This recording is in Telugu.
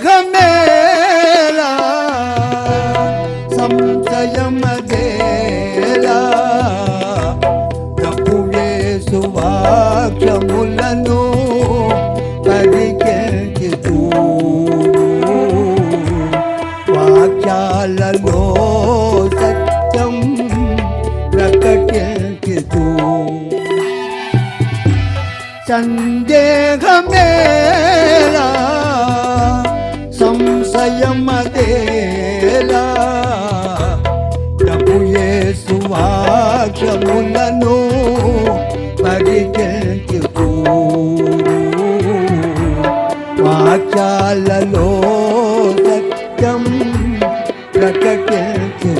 సందేహమేలా సంశయమదేలా ప్రభు యేసు వాక్యములను పరికెంచుతూ వాక్యాలలో సత్యం ప్రకటించుతూ. సందేహమేలా సంశయమదేలా ప్రభు యేసు వాక్యములను పరిచర్చుతూ వాక్యాలలో సత్యం ప్రకటించు